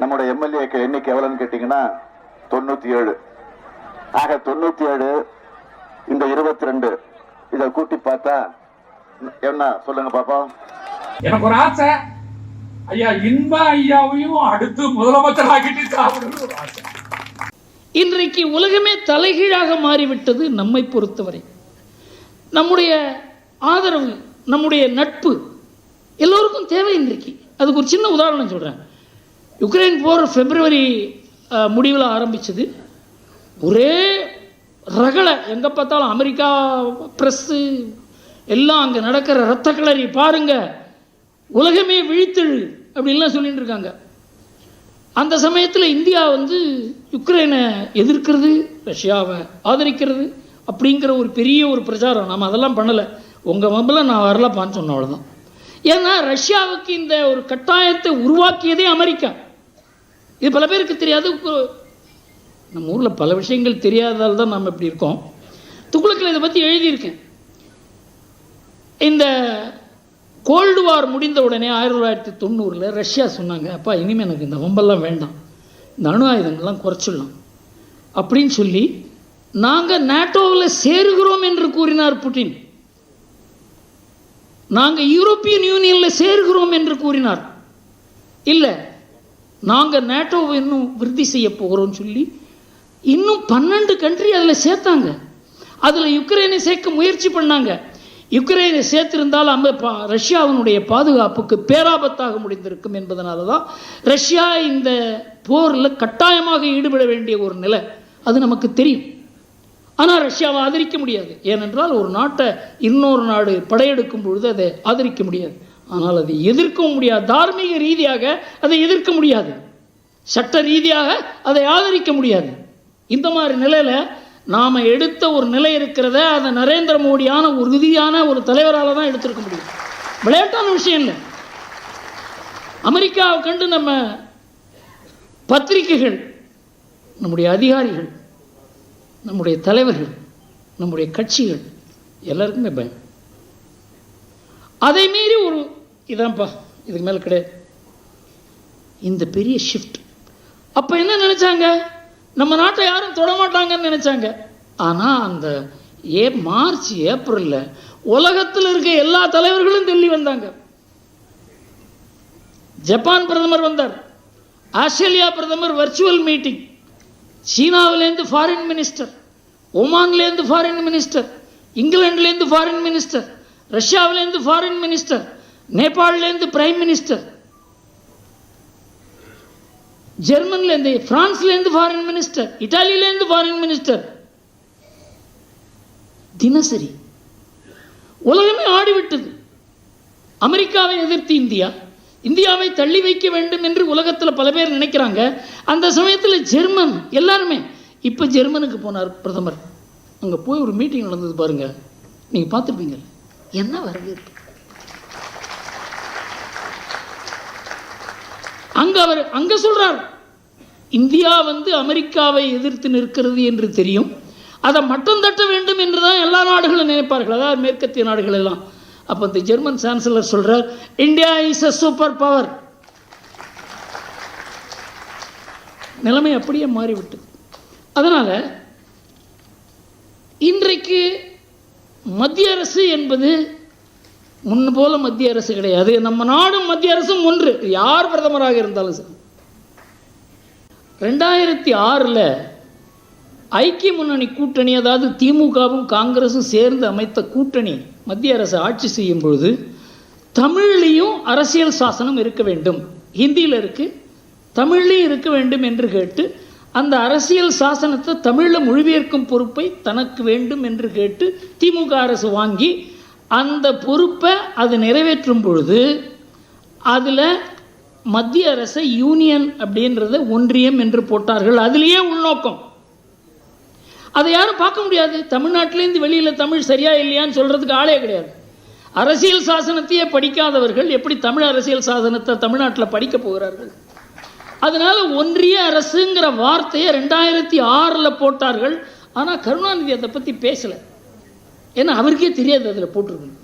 நம்முடைய எம்எல்ஏக்கள் எண்ணிக்கை எவ்வளவுன்னு கேட்டீங்கன்னா தொண்ணூத்தி ஏழு. ஆக தொண்ணூத்தி ஏழு இந்த இருபத்தி ரெண்டு இதை கூட்டி பார்த்தா என்ன? சொல்லுங்க பாப்போம் எனக்கு ஒரு ஆசை. ஐயா இன்ப ஐயாவையும் அடுத்து முதலமைச்சர் ஆக்கிட்டு சாப்பிடணும்னு ஒரு ஆசை. இன்றைக்கு உலகமே தலைகீழாக மாறிவிட்டது நம்மை பொறுத்தவரை. நம்முடைய ஆதரவு நம்முடைய நட்பு எல்லோருக்கும் தேவை இன்றைக்கு. அதுக்கு ஒரு சின்ன உதாரணம் சொல்கிறேன் யுக்ரைன் போர் பிப்ரவரி முடிவில் ஆரம்பிச்சது. ஒரே ரகளை எங்கே பார்த்தாலும் அமெரிக்கா ப்ரெஸ்ஸு எல்லாம் அங்கே நடக்கிற ரத்த கிளறி பாருங்க உலகமே விழித்தெழு அப்படின்லாம் சொல்லிட்டு இருக்காங்க. அந்த சமயத்தில் இந்தியா வந்து யுக்ரைனை எதிர்க்கிறது ரஷ்யாவை ஆதரிக்கிறது அப்படிங்கிற ஒரு பெரிய ஒரு பிரச்சாரம். நாம் அதெல்லாம் பண்ணலை. உங்கள் மம்பில் நான் வரலப்பான்னு சொன்ன அவ்வளோதான் ஏன்னா ரஷ்யாவுக்கு இந்த ஒரு கட்டாயத்தை உருவாக்கியதே அமெரிக்கா. இது பல பேருக்கு தெரியாது. நம்ம ஊரில் பல விஷயங்கள் தெரியாததால் தான் நம்ம இப்படி இருக்கோம். துக்குளக்கில் இதை பற்றி எழுதியிருக்கேன். இந்த கோல்டு வார் முடிந்த உடனே ஆயிரத்தி தொள்ளாயிரத்தி தொண்ணூறில் ரஷ்யா சொன்னாங்க அப்பா இனிமேல் எனக்கு இந்த வம்பெல்லாம் வேண்டாம். இந்த அணு ஆயுதங்கள்லாம் குறைச்சிடலாம். அப்படின்னு சொல்லி நாங்கள் நேட்டோவில் சேருகிறோம் என்று கூறினார் புட்டின். நாங்கள் யூரோப்பியன் யூனியனில் சேர்கிறோம் என்று கூறினார். இல்லை நாங்கள் நேட்டோவை இன்னும் விருத்தி செய்ய போகிறோம்னு சொல்லி இன்னும் பன்னெண்டு கண்ட்ரி அதில் சேர்த்தாங்க. அதில் யுக்ரைனை சேர்க்க முயற்சி பண்ணாங்க. யுக்ரைனை சேர்த்திருந்தால் அந்த பா- ரஷ்யாவினுடைய பாதுகாப்புக்கு பேராபத்தாக முடிந்திருக்கும் என்பதனால தான் ரஷ்யா இந்த போரில் கட்டாயமாக ஈடுபட வேண்டிய ஒரு நிலை. அது நமக்கு தெரியும். ஆனால் ரஷ்யாவை ஆதரிக்க முடியாது. ஏனென்றால் ஒரு நாட்டை இன்னொரு நாடு படையெடுக்கும் பொழுது அதை ஆதரிக்க முடியாது. ஆனால் அதை எதிர்க்கவும் முடியாது. தார்மீக ரீதியாக அதை எதிர்க்க முடியாது. சட்ட ரீதியாக அதை ஆதரிக்க முடியாது. இந்த மாதிரி நிலையில் நாம் எடுத்த ஒரு நிலை இருக்கிறத அதை நரேந்திர மோடியான ஒரு உறுதியான ஒரு தலைவரால் தான் எடுத்திருக்க முடியும். விளையாட்டான விஷயம் இல்லை. அமெரிக்காவை கண்டு நம்ம பத்திரிகைகள் நம்முடைய அதிகாரிகள் நம்முடைய தலைவர்கள் நம்முடைய கட்சிகள் எல்லாருக்குமே பயம். அதை மீறி ஒரு இதான்ப்பா இதுக்கு மேலே கிடையாது. இந்த பெரிய ஷிஃப்ட் அப்போ என்ன நினச்சாங்க? நம்ம நாட்டை யாரும் தொடமாட்டாங்கன்னு நினச்சாங்க. ஆனால் அந்த ஏ மார்ச் ஏப்ரலில் உலகத்தில் இருக்க எல்லா தலைவர்களும் டெல்லி வந்தாங்க. ஜப்பான் பிரதமர் வந்தார். ஆஸ்திரேலியா பிரதமர் வர்ச்சுவல் மீட்டிங் சீனாவிலேருந்து ஃபாரின் மினிஸ்டர் ஒமான்லேருந்து ஃபாரின் மினிஸ்டர் இங்கிலாந்துலேருந்து ஃபாரின் மினிஸ்டர் ரஷ்யாவிலேருந்து ஃபாரின் மினிஸ்டர் நேபாளிலேருந்து பிரைம் மினிஸ்டர் ஜெர்மன்லேருந்து பிரான்ஸ்லேருந்து ஃபாரின் மினிஸ்டர் இட்டாலியிலேருந்து ஃபாரின் மினிஸ்டர் தினசரி உலகமே ஆடிவிட்டது. அமெரிக்காவை எதிர்த்து இந்தியா. இந்தியாவை தள்ளி வைக்க வேண்டும் என்று உலகத்தில் பல பேர் நினைக்கிறாங்க. அந்த சமயத்தில் ஜெர்மன் எல்லாருமே இப்போ ஜெர்மனுக்கு போனார் பிரதமர். அங்கே போய் ஒரு மீட்டிங் நடந்தது பாருங்க. நீங்கள் பார்த்துருப்பீங்க. என்ன வரவேற்பு? அங்க அவர் அங்க சொல்கிறார் இந்தியா வந்து அமெரிக்காவை எதிர்த்து நிற்கிறது என்று தெரியும். அதை மட்டும் தட்ட வேண்டும் என்று தான் எல்லா நாடுகளும் நினைப்பார்கள். அதாவது மேற்கத்திய நாடுகள் எல்லாம். அப்போ இந்த ஜெர்மன் சான்சலர் சொல்கிறார் India is a super power நிலைமை அப்படியே மாறிவிட்டது. அதனால் இன்றைக்கு மத்திய அரசு என்பது முன்னு போல மத்திய அரசு கிடையாது. நம்ம நாடும் மத்திய அரசும் ஒன்று. யார் பிரதமராக இருந்தாலும் சரி. ரெண்டாயிரத்தி ஆறில் ஐக்கிய முன்னணி கூட்டணி அதாவது திமுகவும் காங்கிரஸும் சேர்ந்து அமைத்த கூட்டணி மத்திய அரசு ஆட்சி செய்யும் பொழுது தமிழ்லேயும் அரசியல் சாசனம் இருக்க வேண்டும். ஹிந்தியில் இருக்குது தமிழ்லேயும் இருக்க வேண்டும் என்று கேட்டு அந்த அரசியல் சாசனத்தை தமிழில் மொழிபெயர்க்கும் பொறுப்பை தனக்கு வேண்டும் என்று கேட்டு திமுக அரசு வாங்கி அந்த பொறுப்பை அது நிறைவேற்றும் பொழுது அதில் மத்திய அரசை யூனியன் அப்படின்றத ஒன்றியம் என்று போட்டார்கள். அதுலேயே உள்நோக்கம். அதை யாரும் பார்க்க முடியாது. தமிழ்நாட்டிலேருந்து வெளியில் தமிழ் சரியா இல்லையான்னு சொல்கிறதுக்கு ஆளே கிடையாது. அரசியல் சாசனத்தையே படிக்காதவர்கள் எப்படி தமிழ் அரசியல் சாசனத்தை தமிழ்நாட்டில் படிக்க போகிறார்கள்? அதனால் ஒன்றிய அரசுங்கிற வார்த்தையை ரெண்டாயிரத்தி ஆறில் போட்டார்கள். ஆனால் கருணாநிதி அதை பற்றி பேசலை. ஏன்னா அவருக்கே தெரியாது அதில் போட்டிருக்கு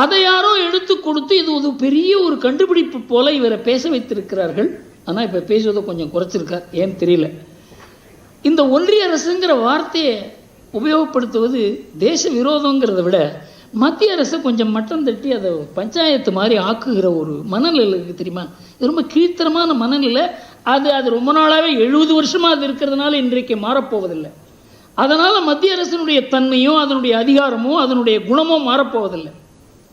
அதை யாரோ எடுத்து கொடுத்து இது ஒரு பெரிய ஒரு கண்டுபிடிப்பு போல இவரை பேச வைத்திருக்கிறார்கள். ஆனால் இப்போ பேசுவதை கொஞ்சம் குறைச்சிருக்கார். ஏன்னு தெரியல. இந்த ஒன்றிய அரசுங்கிற வார்த்தையை உபயோகப்படுத்துவது தேச விரோதங்கிறத விட மத்திய அரசு கொஞ்சம் மட்டம் தட்டி அதை பஞ்சாயத்து மாதிரி ஆக்குகிற ஒரு மனநிலை இருக்குது தெரியுமா? இது ரொம்ப கீழ்த்தரமான மனநிலை. அது அது ரொம்ப நாளாகவே எழுபது வருஷமாக அது இருக்கிறதுனால இன்றைக்கு மாறப்போவதில்லை. அதனால் மத்திய அரசினுடைய தன்மையும் அதனுடைய அதிகாரமும் அதனுடைய குணமும் மாறப்போவதில்லை.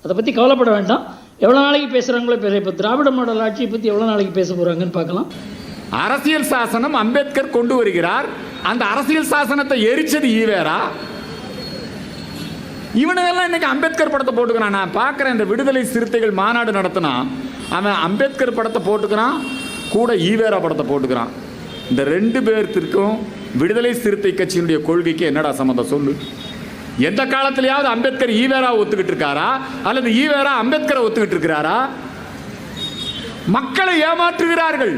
அதை பற்றி கவலைப்பட வேண்டாம். எவ்வளோ நாளைக்கு பேசுகிறாங்களோ பேச இப்போ திராவிட மாடல் ஆட்சியை பற்றி எவ்வளோ நாளைக்கு பேச போகிறாங்கன்னு பார்க்கலாம். அரசியல் சாசனம் அம்பேத்கர் கொண்டு வருகிறார். அந்த அரசியல் சாசனத்தை எரிச்சது ஈவேரா? இவனுங்கெல்லாம் இன்னைக்கு அம்பேத்கர் படத்தை போட்டுக்கிறான். நான் பார்க்குறேன் இந்த விடுதலை சிறுத்தைகள் மாநாடு நடத்தினா அவன் அம்பேத்கர் படத்தை போட்டுக்கிறான் கூட ஈவேரா படத்தை போட்டுக்கிறான். இந்த ரெண்டு பேர்த்திற்கும் விடுதலை சிறுத்தை கட்சியினுடைய கொள்கைக்கு என்னடா சம்மந்தம் சொல்லு? எந்த காலத்திலேயாவது அம்பேத்கர் ஈவேரா ஒத்துக்கிட்டு இருக்காரா? அல்லது ஈவேரா அம்பேத்கரை ஒத்துக்கிட்டு இருக்கிறாரா? மக்களை ஏமாற்றுகிறார்கள்.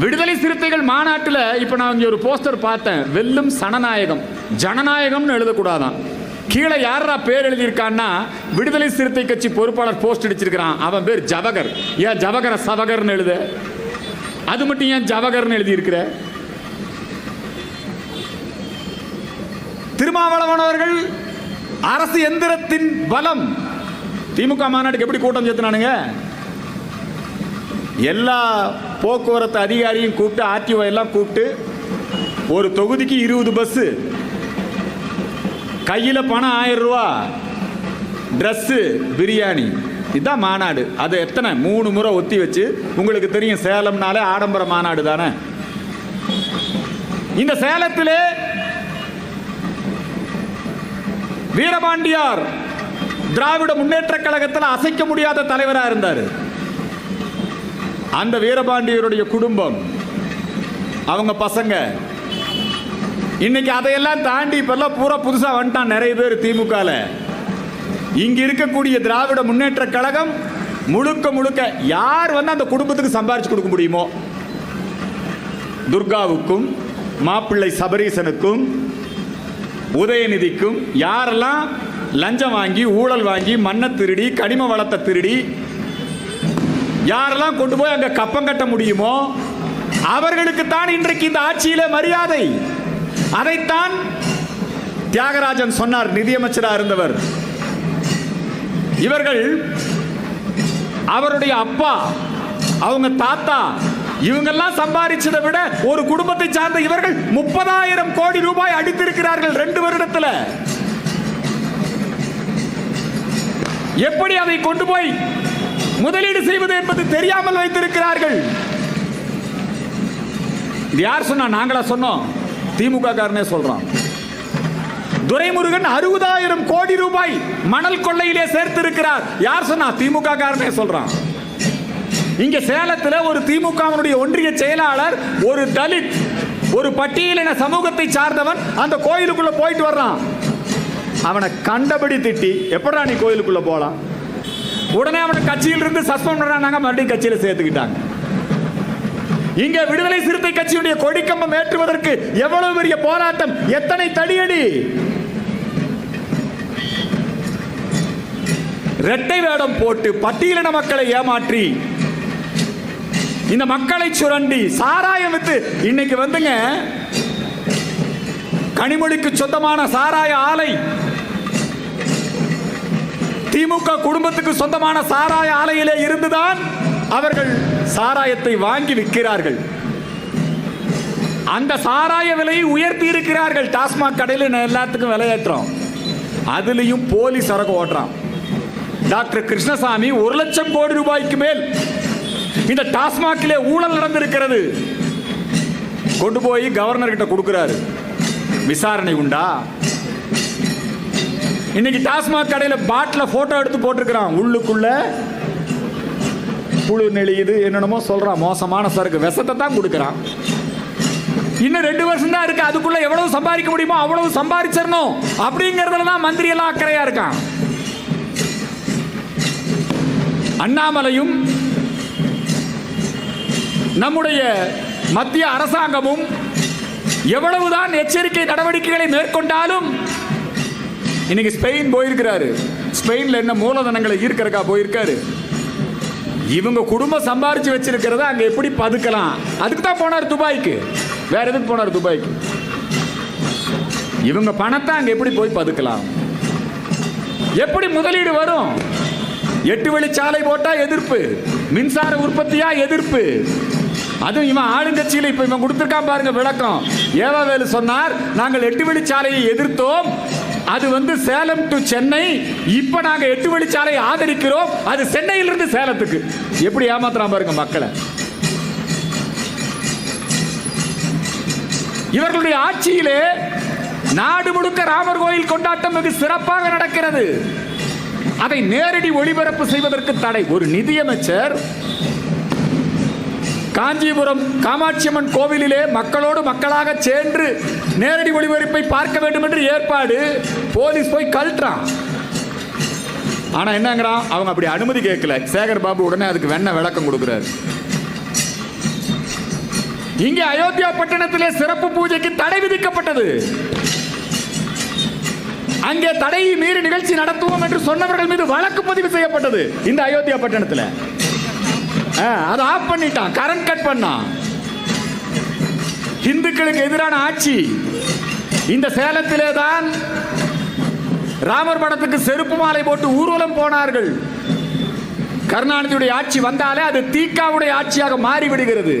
விடுதலை சிறுத்தைகள் மாநாட்டில் இப்போ நான் இங்கே ஒரு போஸ்டர் பார்த்தேன். வெல்லும் சனநாயகம். ஜனநாயகம்னு எழுதக்கூடாதான். கீழே யாரா பேர் எழுதியிருக்கான்னா விடுதலை சிறுத்தை கட்சி பொறுப்பாளர் போஸ்ட் அடிச்சிருக்கிறான். அவன் பேர் ஜவகர். ஏன் ஜவகர சவகர்னு எழுத? அது மட்டும் ஏன் ஜவகர்னு எழுதியிருக்கிற? திருமாவளவன் அவர்கள் அரசு எந்திரத்தின் பலம். திமுக மாநாட்டுக்கு எப்படி கூட்டம் சேர்த்துனானுங்க? எல்லா போக்குவரத்து அதிகாரியும் கூப்பிட்டு ஆர்டிஓ எல்லாம் கூப்பிட்டு ஒரு தொகுதிக்கு இருபது பஸ்ஸு. கையில் பணம் ஆயிரம் ரூபா. ட்ரெஸ்ஸு பிரியாணி. இதுதான் மாநாடு. அது எத்தனை? மூணு முறை ஒத்தி வச்சு உங்களுக்கு தெரியும் சேலம்னாலே ஆடம்பர மாநாடு தானே. இந்த சேலத்திலே வீரபாண்டியார் திராவிட முன்னேற்ற கழகத்தில் அசைக்க முடியாத தலைவராக இருந்தார். அந்த வீரபாண்டியருடைய குடும்பம் அவங்க பசங்க. இன்னைக்கு அதையெல்லாம் தாண்டி இப்பெல்லாம் பூரா புதுசாக வந்துட்டான் நிறைய பேர் திமுகவில் இங்கே இருக்கக்கூடிய திராவிட முன்னேற்ற கழகம் முழுக்க முழுக்க யார் வந்து அந்த குடும்பத்துக்கு சம்பாரிச்சு கொடுக்க முடியுமோ? துர்காவுக்கும் மாப்பிள்ளை சபரீசனுக்கும் உதயநிதிக்கும் யாரெல்லாம் லஞ்சம் வாங்கி ஊழல் வாங்கி மண்ணை திருடி கனிம வளத்தை திருடி யாரெல்லாம் கொண்டு போய் அங்க கப்பம் கட்ட முடியுமோ அவர்களுக்கு தான் இன்றைக்கு இந்த ஆட்சியில மரியாதை. அதைத்தான் தியாகராஜன் சொன்னார் நிதியமைச்சராக இருந்தவர். இவர்கள் அவருடைய அப்பா அவங்க தாத்தா இவங்கெல்லாம் சம்பாதிச்சதை விட ஒரு குடும்பத்தை சார்ந்த இவர்கள் முப்பதாயிரம் கோடி ரூபாய் அடித்திருக்கிறார்கள் ரெண்டு வருடத்துல. எப்படி அதை கொண்டு போய் முதலீடு செய்வது என்பது தெரியாமல் வைத்திருக்கிறார்கள். இது யார் சொன்னா? நாங்களா சொன்னோம். திமுக காரனே சொல்றான். துரைமுருகன் அறுபதாயிரம் கோடி ரூபாய் மணல் கொள்ளையிலே சேர்த்திருக்கிறார். யார் சொன்னா? திமுக காரனே சொல்றான். இங்க சேலத்தில் ஒரு திமுகவினுடைய ஒன்றிய செயலாளர் ஒரு தலித் ஒரு பட்டியலின சமூகத்தை சார்ந்தவன் அந்த கோயிலுக்குள்ள போயிட்டு வர்றான். அவனை கண்டபடி திட்டி எப்படா நீ கோயிலுக்குள்ள போலாம்? உடனே அவனை கட்சியில் இருந்து சஸ்பெண்ட் பண்ணாங்க மறுபடியும் கட்சியில சேர்த்துக்கிட்டாங்க. இங்க விடுதலை சிறுத்தை கட்சியுடைய கொடிக்கம்பம் ஏற்றுவதற்கு எவ்வளவு பெரிய போராட்டம்? எத்தனை தடியடி? இரட்டை வேடம் போட்டு பட்டியலின மக்களை ஏமாற்றி இந்த மக்களை சுரண்டி சாராயம் வித்து இன்னைக்கு வந்துங்க கனிமொழிக்கு சொந்தமான சாராய ஆலை. திமுக குடும்பத்துக்கு சொந்தமான சாராய ஆலையிலே இருந்துதான் அவர்கள் சாராயத்தை வாங்கி விற்கிறார்கள். அந்த சாராய விலையை உயர்த்தி இருக்கிறார்கள். டாஸ்மாக் கடையில் எல்லாத்துக்கும் விலையேற்றோம். அதுலேயும் போலி சரக்கு ஓட்டுறான். டாக்டர் கிருஷ்ணசாமி ஒரு லட்சம் கோடி ரூபாய்க்கு மேல் இந்த டாஸ்மாகிலே ஊழல் நடந்திருக்கிறது. கொண்டு போய் கவர்னர் கிட்ட கொடுக்கிறாரு. விசாரணை உண்டா? இன்னைக்கு டாஸ்மாக் கடையில் பாட்டில் ஃபோட்டோ எடுத்து போட்டிருக்கிறான். உள்ளுக்குள்ள புழு நெளியுது என்னென்னமோ சொல்கிறான் மோசமான சரக்கு விஷத்தை தான் கொடுக்குறான். இன்னும் ரெண்டு வருஷம் தான் இருக்கு. அதுக்குள்ள எவ்வளவு சம்பாதிக்க முடியுமோ அவ்வளவு சம்பாதிச்சிடணும். அப்படிங்கிறதுல தான் மந்திரி எல்லாம் அக்கறையா இருக்கான். அண்ணாமலையும் நம்முடைய மத்திய அரசாங்கமும் எவ்வளவுதான் எச்சரிக்கை நடவடிக்கைகளை மேற்கொண்டாலும் இன்னைக்கு ஸ்பெயின் போயிருக்கிறாரு. ஸ்பெயின்ல என்ன மூலதனங்களை ஈர்க்கிறக்கா போயிருக்காரு. இவங்க குடும்பம் சம்பாரிச்சு வச்சிருக்கிறத அங்க எப்படி பதுக்கலாம்? அதுக்கு தான் போனார் துபாய்க்கு. வேற எதுக்கு போனார் துபாய்க்கு? இவங்க பணத்தை அங்க எப்படி போய் பதுக்கலாம்? எப்படி முதலீடு வரும்? எட்டு வழிச்சாலை போட்டா எதிர்ப்பு. மின்சார உற்பத்தியா எதிர்ப்பு. அதுவும் இவன் ஆளுங்கட்சியில் இப்ப இவன் கொடுத்துருக்கான் பாருங்க விளக்கம். ஏவாவேலு சொன்னார் நாங்கள் எட்டு வழிச்சாலையை எதிர்த்தோம் அது வந்து சேலம் டு சென்னை. இப்ப நாங்க எட்டு வழிச்சாலை ஆதரிக்கிறோம். அது சென்னையிலிருந்து சேலத்துக்கு. எப்படி ஏமாத்துறான் பாருங்க மக்களை. இவர்களுடைய ஆட்சியிலே நாடு முழுக்க ராமர் கோயில் கொண்டாட்டம் மிக சிறப்பாக நடக்கிறது. அதை நேரடி ஒளிபரப்பு செய்வதற்கு தடை. ஒரு நிதியமைச்சர் காஞ்சிபுரம் காமாட்சியம்மன் கோவிலிலே மக்களோடு மக்களாக சென்று நேரடி ஒளிபரப்பை பார்க்க வேண்டும் என்று ஏற்பாடு போலீஸ் போய் கழட்டுறான். ஆனால் என்னங்கிறான்? அவங்க அப்படி அனுமதி கேட்கல. சேகர் பாபு உடனே அதுக்கு வெண்ண விளக்கம் கொடுக்குறாரு. இங்கே அயோத்தியா பட்டணத்திலே சிறப்பு பூஜைக்கு தடை விதிக்கப்பட்டது. அங்கே தடையை மீறி நிகழ்ச்சி நடத்துவோம் என்று சொன்னவர்கள் மீது வழக்கு பதிவு செய்யப்பட்டது இந்த அயோத்தியா பட்டணத்தில். அதை ஆஃப் பண்ணிட்டான். கரண்ட் கட் பண்ணான். இந்துக்களுக்கு எதிரான ஆட்சி. இந்த சேலத்திலே தான் ராமர் படத்துக்கு செருப்பு மாலை போட்டு ஊர்வலம் போனார்கள். கருணாநிதியுடைய ஆட்சி வந்தாலே அது தீக்காவுடைய ஆட்சியாக மாறிவிடுகிறது.